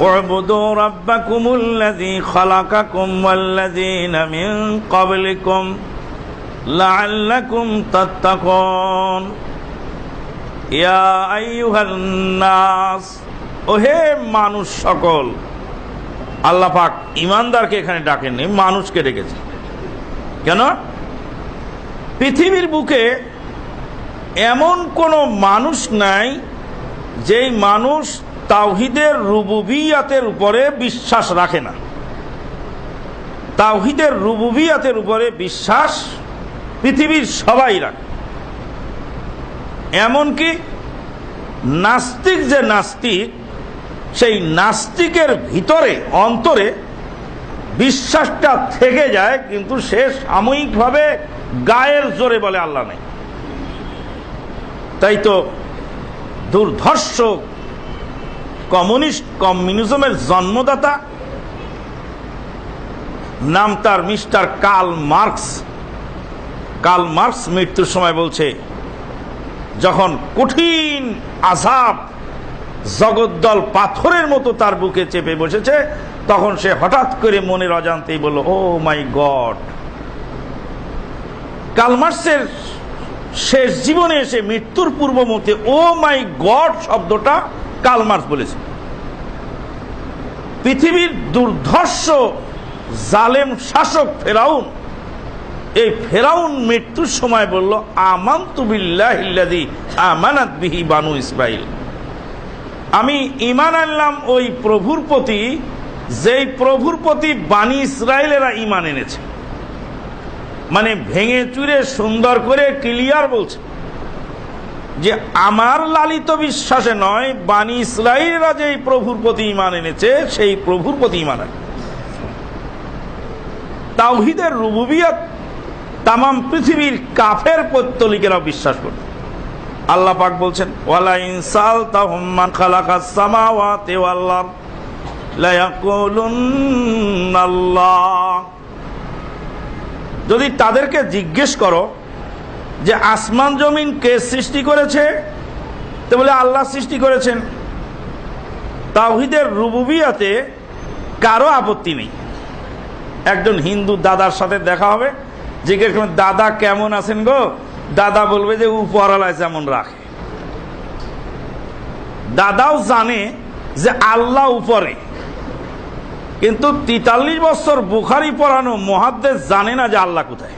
اعبدوا ربكم الذي خلقكم والذين من قبلكم لعلكم تتقون ইয়া আইয়ুহান নাস ওহে মানুষ সকল আল্লাহ পাক ইমানদারকে এখানে ডাকেননি মানুষকে ডেকেছে কেন পৃথিবীর বুকে এমন কোনো মানুষ নাই যেই মানুষ তাওহিদের রুবুবিয়াতের উপরে বিশ্বাস রাখে না। তাওহিদের রুবুবিয়াতের উপরে বিশ্বাস পৃথিবীর সবাই রাখে। এমনকি নাস্তিক যে নাস্তিক, সেই নাস্তিকের ভিতরে, অন্তরে বিশ্বাসটা থেকে যায়, কিন্তু সে সাময়িকভাবে গায়ের জোরে বলে আল্লাহ নেই। তাই তো দুর্ধর্ষ কমিউনিস্ট কমিউনিজমের জন্মদাতা। নাম তার mister Karl Marx. Karl Marx মৃত্যুর সময় বলছে, যখন কঠিন আজাব জগদ্দল পাথরের মতো তার বুকে চেপে বসেছে, তখন সে হঠাৎ করে মনের অজান্তেই বলল, ও মাই গড। কালমার্সের শেষ জীবনে এসে মৃত্যুর পূর্ব মুহূর্তে ও মাই গড শব্দটা কালমার্স বলেছে। পৃথিবীর দুর্ধর্ষ জালেম শাসক ফেরাউন, এই ফেরাউন মৃত্যুর সময় বলল আমান তুবিল্লাহিল্লাদি আমানাত বিহি বানু ইসরাইল আমি ইমান আনলাম ওই প্রভুর প্রতি, যেই প্রভুর প্রতি বানি ইসরায়েলেরা ইমান এনেছে। মানে ভেঙে চুরে সুন্দর করে ক্লিয়ার বলছে। যে আমার লালিত বিশ্বাসে নয় বানি ইসরায়েলরা যেই প্রভুর প্রতি ইমান এনেছে, সেই প্রভুর প্রতি ইমান তাওহিদের রুবুবিয়ত তাম পৃথিবীর কাফের পত্তলিকেরাও বিশ্বাস করত আল্লাহ পাক বলছেন ওয়ালা ইনসাল তাহুম্মান খালাকাস সামাওয়াতি ইয়াকুলুন্নাল্লাহ যদি তাদেরকে জিজ্ঞেস করো যে আসমান জমিন কে সৃষ্টি করেছে? তো বলে আল্লাহ সৃষ্টি করেছেন। তাওহিদের রুবুবিয়াতে কারও আপত্তি নেই। একজন হিন্দু দাদার সাথে দেখা হবে জিজ্ঞেস করবেন দাদা কেমন আছেন গো? দাদা বলবে যে উপরালায় যেমন রাখে। দাদাও জানে যে আল্লাহ উপরে। কিন্তু তিতাল্লিশ বছর বুখারি পড়ানো মহাদ্দেশ জানে না যে আল্লাহ কোথায়।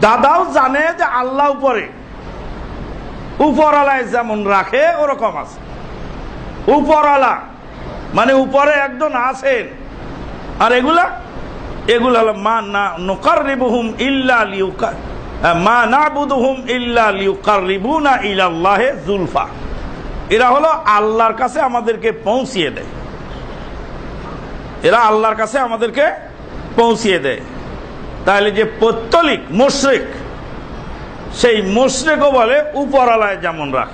দাদাও জানে যে আল্লাহ উপরে। উপরালায় যেমন রাখে, ওরকম আছে। উপরালা মানে উপরে একজন আছেন। আর এগুলা? হলো মা না ইল্লা লিউকা মা না বুধুহুম ইল্লা ইলাল্লাহে জুলফা। এরা হলো আল্লাহর কাছে আমাদেরকে পৌঁছিয়ে দেয়। এরা আল্লাহর কাছে আমাদেরকে পৌঁছিয়ে দেয়। তাহলে যে পত্তলিক মুশ্রিক সেই মুশ্রিকও বলে উপরালায় যেমন রাখে।